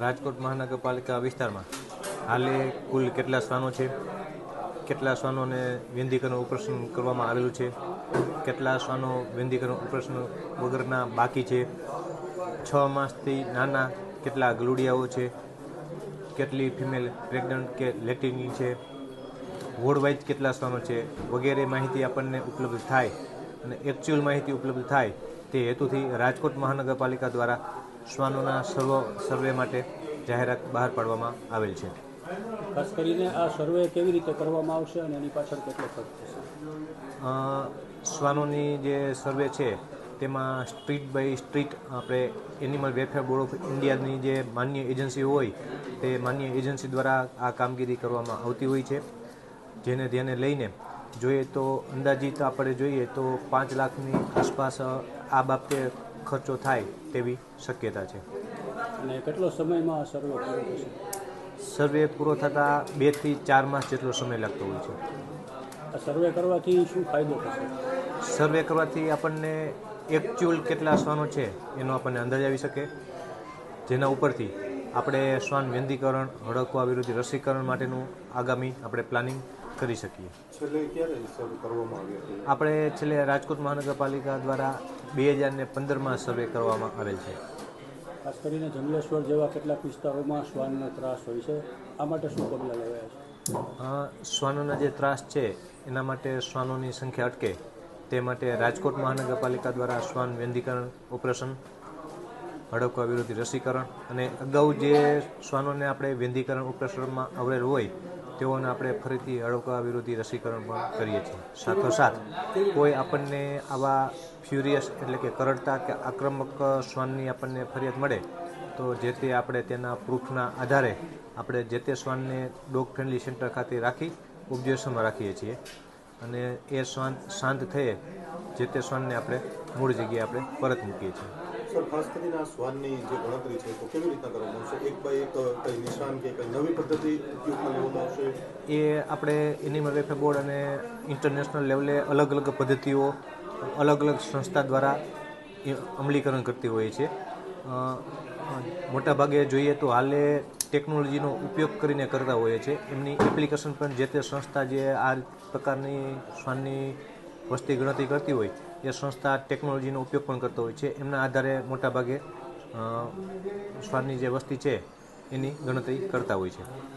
રાજકોટ મહાનગરપાલિકા વિસ્તારમાં હાલે કુલ કેટલા શ્વાનો છે? કેટલા શ્વાનોને વેંદીકરણ ઓપરેશન કરવામાં આવેલું છે? કેટલા શ્વાનો વેંદીકરણ ઓપરેશન વગરના બાકી છે? છ માસથી નાના કેટલા ગલુડિયાઓ છે? કેટલી ફિમેલ પ્રેગ્નન્ટ કે લેટિંગની છે? વોર્ડવાઇઝ કેટલા સ્થાનો છે? વગેરે માહિતી આપણને ઉપલબ્ધ થાય અને એકચ્યુઅલ માહિતી ઉપલબ્ધ થાય તે હેતુથી રાજકોટ મહાનગરપાલિકા દ્વારા શ્વાનોના સર્વ સર્વે માટે જાહેરાત બહાર પાડવામાં આવેલ છે. ખાસ કરીને આ સર્વે કેવી રીતે કરવામાં આવશે અને એની પાછળ કેટલો ખર્ચ થશે? શ્વાનોની જે સર્વે છે તેમાં સ્ટ્રીટ બાય સ્ટ્રીટ આપણે એનિમલ વેલફેર બોર્ડ ઓફ ઇન્ડિયાની જે માન્ય એજન્સી હોય તે માન્ય એજન્સી દ્વારા આ કામગીરી કરવામાં આવતી હોય છે. જેને ધ્યાને લઈને જોઈએ તો અંદાજિત આપણે જોઈએ તો પાંચ લાખની આસપાસ આ બાબતે ખર્ચો થાય તેવી શક્યતા છે. અને કેટલો સમયમાં સર્વે પૂરો થશે? સર્વે પૂરો થતાં બેથી ચાર માસ જેટલો સમય લાગતો હોય છે. આ સર્વે કરવાથી શું ફાયદો થશે? સર્વે કરવાથી આપણને એકચ્યુઅલ કેટલા શ્વાનો છે એનો આપણને અંદાજ આવી શકે. જેના ઉપરથી આપણે શ્વાન વ્યંધીકરણ હડકવા વિરુદ્ધ રસીકરણ માટેનું આગામી આપણે પ્લાનિંગ કરી શકીએ. આપણે છેલ્લે રાજકોટ મહાનગરપાલિકા દ્વારા બે હજાર ને પંદરમાં સર્વે કરવામાં આવેલ છે. ખાસ કરીને જંગલેશ્વર જેવા કેટલાક વિસ્તારોમાં શ્વાનનો ત્રાસ હોય છે. આ માટે શું પગલાં લેવાયા છે? શ્વાનોના જે ત્રાસ છે એના માટે શ્વાનોની સંખ્યા અટકે. તે માટે રાજકોટ મહાનગરપાલિકા દ્વારા શ્વાન વેંધીકરણ ઓપરેશન હડકવા વિરોધી રસીકરણ અને અગાઉ જે શ્વાનોને આપણે વેંધીકરણ ઓપરેશનમાં આવરેલ હોય તેઓને આપણે ફરીથી હડકવા વિરોધી રસીકરણ પણ કરીએ છીએ. સાથોસાથ, કોઈ આપણને આવા ફ્યુરિયસ એટલે કે કરડતા કે આક્રમક શ્વાનની આપણને ફરિયાદ મળે, તો જે તે આપણે તેના પ્રૂફના આધારે આપણે જે તે શ્વાનને ડોગ ફ્રેન્ડલી સેન્ટર ખાતે રાખી ઓબ્ઝર્વેશનમાં રાખીએ છીએ. અને એ શ્વાન શાંત થયે, જે તે શ્વાનને આપણે મૂળ જગ્યાએ આપણે પરત મૂકીએ છીએ. સર, ખાસ કરીને આ સ્વાદની જે ગણતરી છે, તો કેવી રીતના કરવામાં આવશે? એક બાય એક કઈ નિશાન કે કઈ નવી પદ્ધતિ ઉપયોગમાં લેવામાં આવશે? એ આપણે એનિમલ વેલફેર બોર્ડ અને ઇન્ટરનેશનલ લેવલે અલગ અલગ પદ્ધતિઓ, અલગ અલગ સંસ્થા દ્વારા એ અમલીકરણ કરતી હોય છે. મોટાભાગે જોઈએ તો હાલે ટેકનોલોજીનો ઉપયોગ કરીને કરતા હોઈએ છે. એમની એપ્લિકેશન પણ જે તે સંસ્થા જે આ પ્રકારની શ્વાનની વસ્તી ગણતરી કરતી હોય એ સંસ્થા ટેકનોલોજીનો ઉપયોગ પણ કરતો હોય છે. એમના આધારે મોટાભાગે શ્વાનની જે વસ્તી છે, એની ગણતરી કરતા હોય છે.